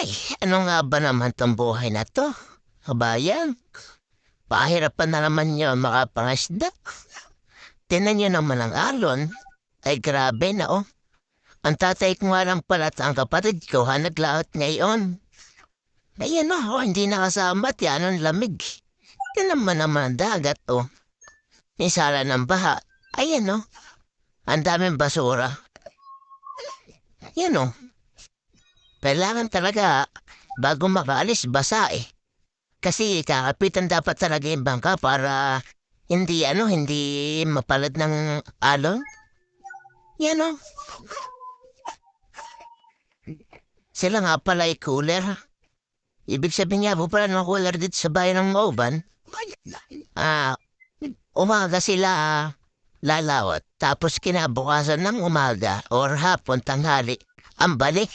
Ay, ano nga ba naman tong buhay na to? Kabayan, pahirapan na naman yun makapangasda. Tinan niyo naman ang alon. Ay grabe na oh. Ang tatay ko nga lang pala at ang kapatid ko ha naglaot ngayon. Ayan oh, oh hindi nakasama at yan ang lamig. Yan naman naman ang dagat oh. Sala ng baha. Ayan oh. Ang daming basura. Yan oh. Kailangan talaga bago makaalis basa eh. Kasi kakapitan dapat talaga yung bangka para hindi ano, hindi mapalad ng alon. Yan o. Sila nga pala ay cooler. Ibig sabihin nga po pala ng cooler dito sa bayan ng Mauban. Ah, umaga sila ah, lalawat. Tapos kinabukasan ng umaga or hapon tanghali, ang balik.